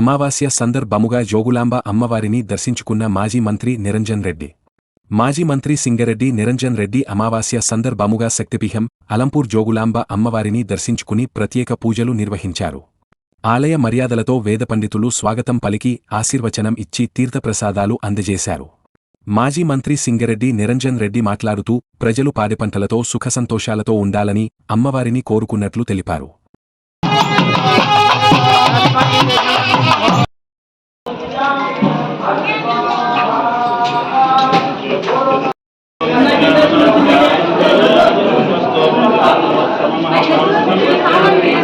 అమావాస్య సందర్భముగా జోగులాంబ అమ్మవారిని దర్శించుకున్న మాజీ మంత్రి నిరంజన్ రెడ్డి. మాజీ మంత్రి సింగరెడ్డి నిరంజన్ రెడ్డి అమావాస్య సందర్భముగా శక్తిపీఠం అలంపూర్ జోగులాంబ అమ్మవారిని దర్శించుకుని ప్రత్యేక పూజలు నిర్వహించారు. ఆలయ మర్యాదలతో వేద పండితులు స్వాగతం పలికి ఆశీర్వచనం ఇచ్చి తీర్థప్రసాదాలు అందజేశారు. మాజీ మంత్రి సింగరెడ్డి నిరంజన్ రెడ్డి మాట్లాడుతూ ప్రజలు పాడిపంటలతో సుఖసంతోషాలతో ఉండాలని అమ్మవారిని కోరుకున్నట్లు తెలిపారు.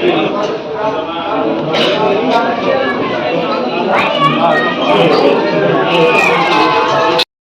Thank you.